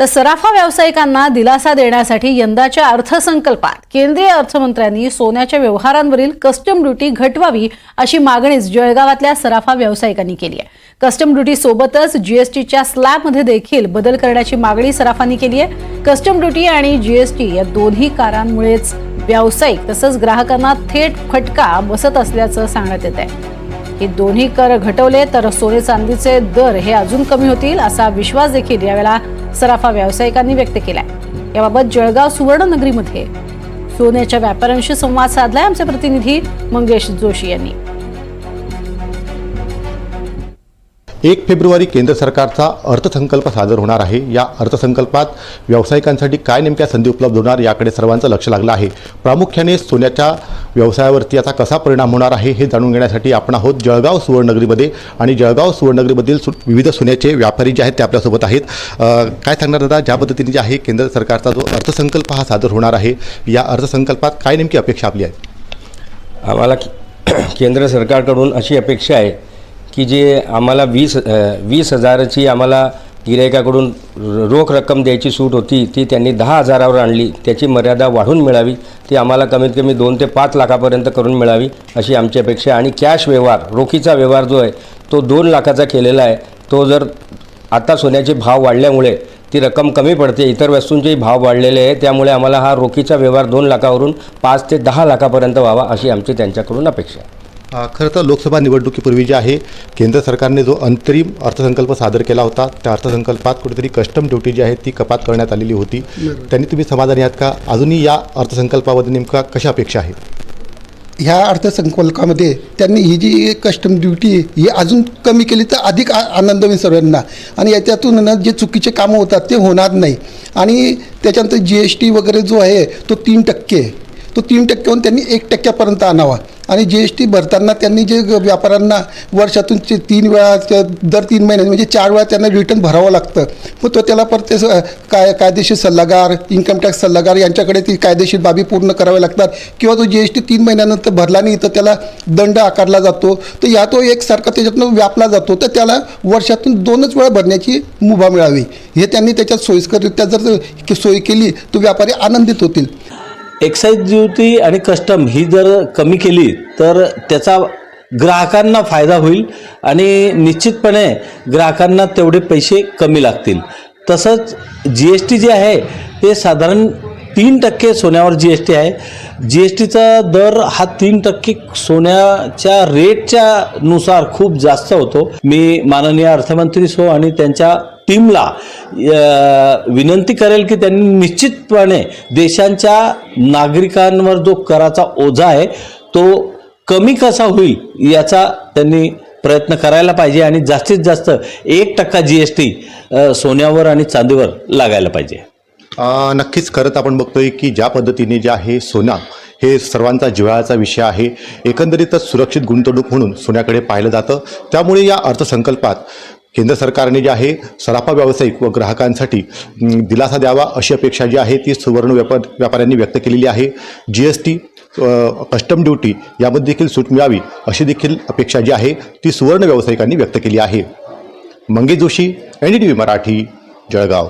तर सराफा व्यावसायिकांना दिलासा देण्यासाठी यंदाच्या अर्थसंकल्पात केंद्रीय अर्थमंत्र्यांनी सोन्याच्या व्यवहारांवरील कस्टम ड्युटी घटवावी अशी मागणीच जळगावातल्या सराफा व्यावसायिकांनी केली आहे. कस्टम ड्युटी सोबतच जीएसटीच्या स्लॅबमध्ये देखील बदल करण्याची मागणी सराफांनी केली आहे. कस्टम ड्युटी आणि जीएसटी या दोन्ही कारांमुळेच व्यावसायिक तसंच ग्राहकांना थेट फटका बसत असल्याचं सांगण्यात येत आहे. हे दोन्ही कर घटवले तर सोने चांदीचे दर हे अजून कमी होतील असा विश्वास देखील यावेळेला सराफा व्यावसायिकांनी व्यक्त केलाय. याबाबत जळगाव सुवर्णनगरीमध्ये सोन्याच्या व्यापाऱ्यांशी संवाद साधलाय आमचे प्रतिनिधी मंगेश जोशी यांनी. एक फेब्रुवारी केंद्र सरकारचा अर्थसंकल्प सादर होणार आहे. या अर्थसंकल्पात व्यावसायिकांसाठी काय नेमक्या संधी उपलब्ध होणार याकडे सर्वांचं लक्ष लागलं आहे. प्रामुख्याने सोन्याच्या व्यवसायावरती याचा कसा परिणाम होणार आहे हे जाणून घेण्यासाठी आपण आहोत जळगाव सुवर्णनगरीमध्ये आणि जळगाव सुवर्णनगरीमधील सु विविध सोन्याचे व्यापारी जे आहेत ते आपल्यासोबत आहेत. काय सांगणार दादा? ज्या पद्धतीने जे आहे केंद्र सरकारचा जो अर्थसंकल्प हा सादर होणार आहे या अर्थसंकल्पात काय नेमकी अपेक्षा आपली आहे? आम्हाला केंद्र सरकारकडून अशी अपेक्षा आहे की जे आम्हाला वीस वीस हजाराची आम्हाला गिरायकाकडून रोख रक्कम द्यायची सूट होती ती त्यांनी दहा हजारावर आणली. त्याची मर्यादा वाढून मिळावी. ती आम्हाला कमीत कमी दोन ते पाच लाखापर्यंत करून मिळावी अशी आमची अपेक्षा आणि कॅश व्यवहार रोखीचा व्यवहार जो आहे तो दोन लाखाचा केलेला आहे. तो जर आता सोन्याचे भाव वाढल्यामुळे ती रक्कम कमी पडते इतर वस्तूंचेही भाव वाढलेले आहे त्यामुळे आम्हाला हा रोखीचा व्यवहार दोन लाखावरून पाच ते दहा लाखापर्यंत व्हावा अशी आमची त्यांच्याकडून अपेक्षा आहे. खरं तर लोकसभा निवडणुकीपूर्वी जे आहे केंद्र सरकारने जो अंतरिम अर्थसंकल्प सादर केला होता त्या अर्थसंकल्पात कुठेतरी कस्टम ड्युटी जी आहे ती कपात करण्यात आलेली होती. त्यांनी तुम्ही समाधानी आहात का? अजूनही या अर्थसंकल्पामध्ये नेमका कशा अपेक्षा आहेत? ह्या अर्थसंकल्पामध्ये त्यांनी ही जी कस्टम ड्युटी ही अजून कमी केली तर अधिक आनंद होईल सर्वांना. आणि याच्यातून ना जे चुकीचे कामं होतात ते होणार नाही. आणि त्याच्यानंतर जी एस टी वगैरे जो आहे तो तीन टक्के. तो तीन टक्क्याहून त्यांनी एक टक्क्यापर्यंत आणावा. आणि जी एस टी भरताना त्यांनी जे ग- व्यापाऱ्यांना वर्षातून ते तीन वेळा दर तीन महिन्यात म्हणजे चार वेळा त्यांना रिटर्न भरावं लागतं. मग तो त्याला परत ते काय कायदेशीर सल्लागार इन्कम टॅक्स सल्लागार यांच्याकडे ती कायदेशीर बाबी पूर्ण कराव्या लागतात. किंवा तो जी एस टी तीन महिन्यानंतर भरला नाही तर त्याला दंड आकारला जातो. तर या तो एकसारखा त्याच्यातनं व्यापला जातो. तर त्याला वर्षातून दोनच वेळा भरण्याची मुभा मिळावी. हे त्यांनी त्याच्यात सोयीस्कररित्या जर सोय केली तर व्यापारी आनंदित होतील. एक्साईज ड्युटी आणि कस्टम ही जर कमी केली तर त्याचा ग्राहकांना फायदा होईल आणि निश्चितपणे ग्राहकांना तेवढे पैसे कमी लागतील. तसंच जी एस टी जे आहे ते साधारण तीन टक्के सोन्यावर जी एस टी आहे. जी एस टीचा दर हा तीन टक्के सोन्याच्या रेटच्या नुसार खूप जास्त होतो. मी माननीय अर्थमंत्री सो आणि त्यांच्या टीमला विनंती करेल की त्यांनी निश्चितपणे देशांच्या नागरिकांवर जो कराचा ओझा आहे तो कमी कसा होईल याचा त्यांनी प्रयत्न करायला पाहिजे आणि जास्तीत जास्त एक टक्का जी एस टी सोन्यावर आणि चांदीवर लागायला पाहिजे. नक्कीच खरंच आपण बघतोय की ज्या पद्धतीने जे आहे सोना हे सर्वांचा जिव्हाळ्याचा विषय आहे. एकंदरीतच सुरक्षित गुंतवणूक म्हणून सोन्याकडे पाहिलं जातं. त्यामुळे या अर्थसंकल्पात केंद्र सरकारने जे आहे सराफा व्यावसायिक व ग्राहकांसाठी दिलासा द्यावा अशी अपेक्षा जी आहे ती सुवर्ण व्यापार व्यापाऱ्यांनी व्यक्त केलेली आहे. G S T custom duty यामध्ये देखील सूट मिळावी अशी देखील अपेक्षा जी आहे ती सुवर्ण व्यावसायिकांनी व्यक्त केली आहे. Mangesh Joshi N D T V Marathi Jalgaon.